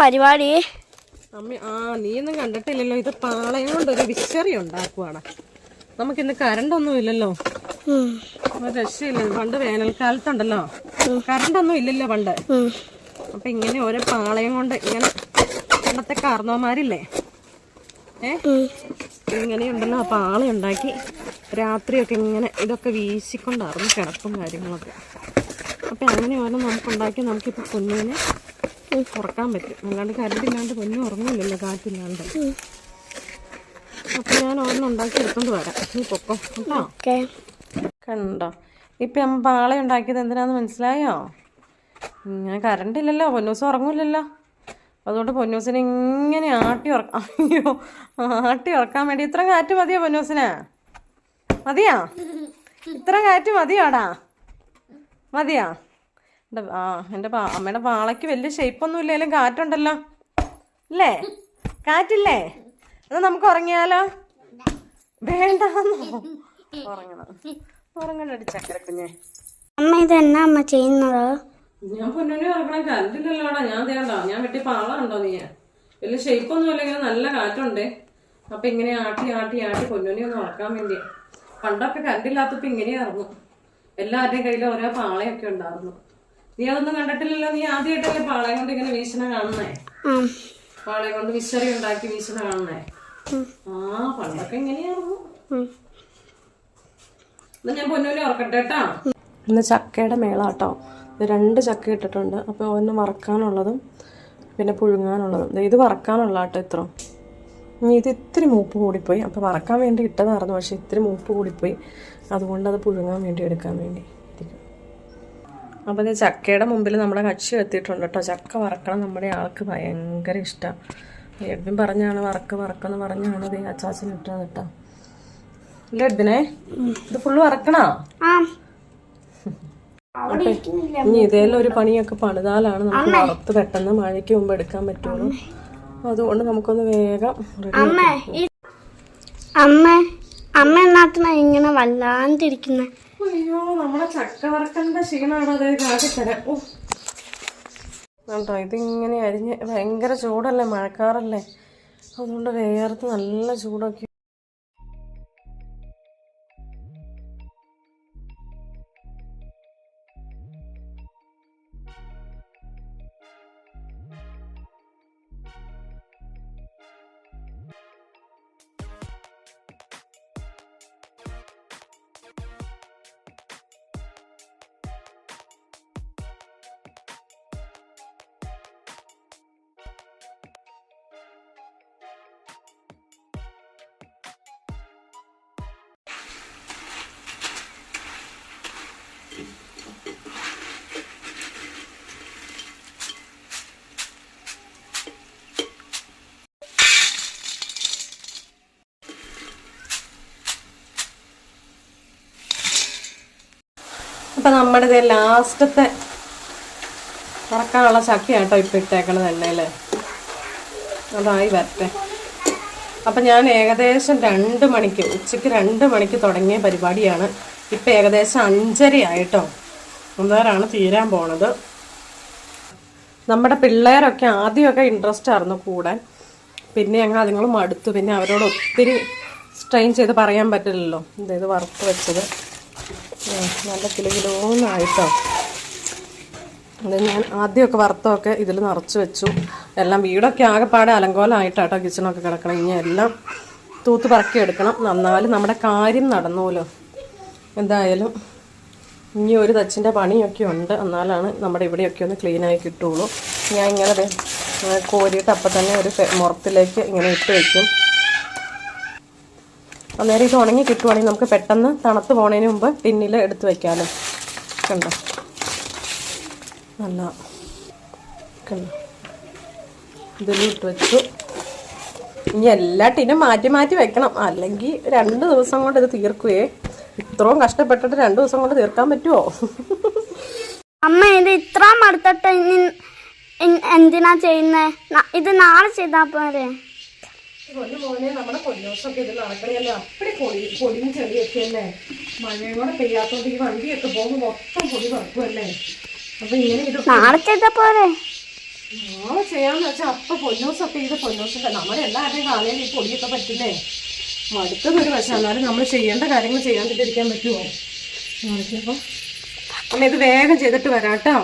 പരിപാടി? അമ്മി ആ നീയൊന്നും കണ്ടിട്ടില്ലല്ലോ. ഇത് പാളയം കൊണ്ട് ഒരു വിശറി ഉണ്ടാക്കുവാണ്. നമുക്കിന്ന് കറണ്ട് ഒന്നും ഇല്ലല്ലോ ഒരു രക്ഷയില്ല. പണ്ട് വേനൽക്കാലത്തുണ്ടല്ലോ. കറണ്ട് ഒന്നും ഇല്ലല്ലോ പണ്ട്. അപ്പൊ ഇങ്ങനെ ഓരോ പാളയം കൊണ്ട് ഇങ്ങനെ പണ്ടത്തെ കാർന്നോമാരില്ലേ? ഏ? ഇങ്ങനെ ഇങ്ങനെയുണ്ടല്ലോ ആ പാള ഉണ്ടാക്കി രാത്രിയൊക്കെ ഇങ്ങനെ ഇതൊക്കെ വീശിക്കൊണ്ടായിരുന്നു കിടപ്പും കാര്യങ്ങളൊക്കെ. അപ്പൊ അങ്ങനെ ഓരോ നമുക്ക് ഉണ്ടാക്കി നമുക്കിപ്പോ പൊന്നിനെ ഉറക്കാൻ പറ്റും. അല്ലാണ്ട് കരണ്ടില്ലാണ്ട് പൊന്നും ഉറങ്ങില്ലല്ലോ കാറ്റില്ലാണ്ട്. അപ്പൊ ഞാൻ ഓരോന്ന് ഉണ്ടാക്കി എടുത്തോണ്ട് വരാം. നീ പൊക്കോ. കേട്ടോ? കണ്ടോ? ഇപ്പം നമ്മൾ പാള ഉണ്ടാക്കിയത് എന്തിനാന്ന് മനസ്സിലായോ? ഞാൻ കറണ്ട് ഇല്ലല്ലോ. പൊന്നൂസ് ഉറങ്ങില്ലല്ലോ. അതുകൊണ്ട് പൊന്നൂസിനെ ഇങ്ങനെ ആട്ടി ഉറക്കാം അയ്യോ ആട്ടി ഉറക്കാൻ വേണ്ടി ഇത്ര കാറ്റ് മതിയോ പൊന്നൂസിന്? മതിയാ? ഇത്ര കാറ്റ് മതിയോടാ? മതിയാ? എന്റെ ആ എന്റെ അമ്മയുടെ വാളയ്ക്ക് വലിയ ഷേപ്പൊന്നും ഇല്ലെങ്കിലും കാറ്റുണ്ടല്ലോ. അല്ലേ കാറ്റില്ലേ? എന്നാ നമുക്ക് ഉറങ്ങിയാലോ? വേണ്ടാന്നോ? ഉറങ്ങണം. ഉറങ്ങണടി ചക്കര കുഞ്ഞെ. അമ്മ ഇത് എന്നാ അമ്മ ചെയ്യുന്നത്? ഞാൻ പൊന്നോനെ ഉറങ്ങണം. കണ്ടില്ലല്ലോടാ ഞാൻ തേണ്ട ഞാൻ വെട്ടി പാള ഉണ്ടോ നീ വലിയ ഷേപ്പൊന്നും ഇല്ലെങ്കിൽ നല്ല കാറ്റുണ്ടേ. അപ്പൊ ഇങ്ങനെ ആട്ടി ആട്ടി ആട്ടി പൊന്നുനെ ഒന്ന് ഉറക്കാൻ വേണ്ടി പണ്ടൊക്കെ കണ്ടില്ലാത്തപ്പോ ഇങ്ങനെയായിരുന്നു എല്ലാവരുടെയും കയ്യിൽ ഓരോ പാളയൊക്കെ ഉണ്ടായിരുന്നു. നീ അതൊന്നും കണ്ടിട്ടില്ലല്ലോ. നീ ആദ്യമായിട്ടല്ലേ പാളയം കൊണ്ട് ഇങ്ങനെ വീശണ കാണുന്നേ? പാളയം കൊണ്ട് വിശറി ഉണ്ടാക്കി വീശണ കാണുന്നേ? ആ പണ്ടൊക്കെ ഇങ്ങനെയായിരുന്നു. എന്നാ ഞാൻ പൊന്നുവിനെ ഉറക്കട്ടെ കേട്ടാ. ഇന്ന് ചക്കയുടെ മേളാട്ടോ രണ്ട് ചക്ക ഇട്ടിട്ടുണ്ട്. അപ്പോൾ ഒന്ന് വറക്കാനുള്ളതും പിന്നെ പുഴുങ്ങാനുള്ളതും. ഇത് വറക്കാനുള്ള കേട്ടോ ഇത്ര. ഇനി ഇത് ഇത്തിരി മൂപ്പ് കൂടിപ്പോയി. അപ്പോൾ വറക്കാൻ വേണ്ടി ഇട്ടതായിരുന്നു. പക്ഷേ ഇത്തിരി മൂപ്പ് കൂടിപ്പോയി. അതുകൊണ്ട് അത് പുഴുങ്ങാൻ വേണ്ടി എടുക്കാൻ വേണ്ടി. അപ്പോൾ ഈ ചക്കയുടെ മുമ്പിൽ നമ്മുടെ കക്ഷി എത്തിയിട്ടുണ്ട് കേട്ടോ. ചക്ക വറക്കണം നമ്മുടെ ആൾക്ക് ഭയങ്കര ഇഷ്ടമാണ് എഡ്വിൻ പറഞ്ഞാണ് വറക്ക് വറക്കെന്ന് പറഞ്ഞാണ് ഇത് അച്ചാച്ചൻ ഇട്ടത് കേട്ടോ. അല്ലേ എഡ്വിനെ? ഇത് ഫുള്ള് വറക്കണോ? ഇനി ഇതേലും ഒരു പണിയൊക്കെ പണിതാലാണ് നമുക്ക് വറുത്ത് പെട്ടെന്ന് മഴയ്ക്ക് മുമ്പ് എടുക്കാൻ പറ്റുള്ളൂ. അതുകൊണ്ട് നമുക്കൊന്ന് വേഗം അമ്മ അമ്മ അമ്മ എന്നാത്തിനാ ഇങ്ങനെ വല്ലാണ്ടിരിക്കുന്നെ? അയ്യോ നമ്മളെ ചക്ക വറക്കലിന്റെ ക്ഷീണമാണോ അതേ കാട്ടിത്തരാം ഓ. കേട്ടോ ഇതിങ്ങനെ അരിഞ്ഞ് ഭയങ്കര ചൂടല്ലേ മഴക്കാറല്ലേ? അതുകൊണ്ട് വേർത്ത് നല്ല ചൂടൊക്കെ അപ്പൊ നമ്മുടെ ലാസ്റ്റത്തെ വറക്കാനുള്ള ചക്കയാട്ടോ ഇപ്പം ഇട്ടേക്കണത് എണ്ണയിൽ അതായി വരട്ടെ. അപ്പൊ ഞാൻ ഏകദേശം രണ്ട് മണിക്ക് ഉച്ചയ്ക്ക് രണ്ട് മണിക്ക് തുടങ്ങിയ പരിപാടിയാണ്. ഇപ്പം ഏകദേശം അഞ്ചര ആയിട്ടോ അന്നേരമാണ് തീരാൻ പോണത്. നമ്മുടെ പിള്ളേരൊക്കെ ആദ്യമൊക്കെ ഇൻട്രസ്റ്റ് ആയിരുന്നു കൂടാൻ. പിന്നെ ഞങ്ങൾ അതുങ്ങൾ മടുത്തു. പിന്നെ അവരോട് ഒത്തിരി സ്ട്രെയിൻ ചെയ്ത് പറയാൻ പറ്റില്ലല്ലോ. ഇത് വറുത്ത് വെച്ചത്. നല്ല കിലോ കിലോന്നായിട്ടോ അത് ഞാൻ ആദ്യമൊക്കെ വറുത്തമൊക്കെ ഇതിൽ നിറച്ച് വെച്ചു. എല്ലാം വീടൊക്കെ ആകെപ്പാടെ അലങ്കോലമായിട്ടാട്ടോ കിച്ചണൊക്കെ കിടക്കണം. ഇനി എല്ലാം തൂത്ത് പറക്കി എടുക്കണം. നന്നാലും നമ്മുടെ കാര്യം നടന്നുമല്ലോ എന്തായാലും ഇനി ഒരു തച്ചിന്റെ പണിയൊക്കെ ഉണ്ട്. എന്നാലാണ് നമ്മുടെ ഇവിടെയൊക്കെ ഒന്ന് ക്ലീനായി കിട്ടുള്ളൂ. ഞാൻ ഇങ്ങനെ കോരിയിട്ട് അപ്പം തന്നെ ഒരു മുറത്തിലേക്ക് ഇങ്ങനെ ഇട്ട് വയ്ക്കും അന്നേരം ഇത് ഉണങ്ങി കിട്ടുവാണെങ്കിൽ നമുക്ക് പെട്ടെന്ന് തണുത്ത് പോണതിന് മുമ്പ് ടിന്നിൽ എടുത്ത് വയ്ക്കാമല്ലോ കണ്ടോ? നല്ല കണ്ടോ? ഇതിലും ഇട്ട് വെച്ചു. ഇനി എല്ലാ ടിനും മാറ്റി മാറ്റി വെക്കണം. അല്ലെങ്കിൽ രണ്ട് ദിവസം കൊണ്ട് ഇത് തീർക്കുവേ. ഇത്രയും കഷ്ടപ്പെട്ടിട്ട് രണ്ട് ദിവസം കൊണ്ട് തീർക്കാൻ പറ്റുമോ അമ്മ ഇത് ഇത്ര മടുത്തിട്ട് എന്തിനാ ചെയ്യുന്നേ? ഇത് നാളെ ചെയ്താ പോരെ. മോനെ നമ്മുടെ പൊന്നൂസൊക്കെ ഇത് നടക്കണയല്ലോ അപ്പടി പൊടി പൊടിയും ചെളിയൊക്കെ അല്ലേ മഴയും കൂടെ പെയ്യാത്തോണ്ട് ഈ വണ്ടിയൊക്കെ പോകുമ്പോൾ മൊത്തം പൊടി പറക്കുമല്ലേ അപ്പൊ ഇങ്ങനെ ഇത് നാളെ ചെയ്താ പോരെ. നാളെ ചെയ്യാന്ന് വെച്ചാൽ അപ്പൊ പൊന്നൂസൊക്കെ ഇത് പൊന്നൂസിന്റെ നമ്മുടെ എല്ലാവരുടെയും കാലയിൽ ഈ പൊടിയൊക്കെ പറ്റില്ലേ? മടുത്തതൊരു വശം. എന്നാലും നമ്മൾ ചെയ്യേണ്ട കാര്യങ്ങൾ ചെയ്യാണ്ടിരിക്കാൻ പറ്റുമോ അപ്പൊ അമ്മ ഇത് വേഗം ചെയ്തിട്ട് വരാം കേട്ടോ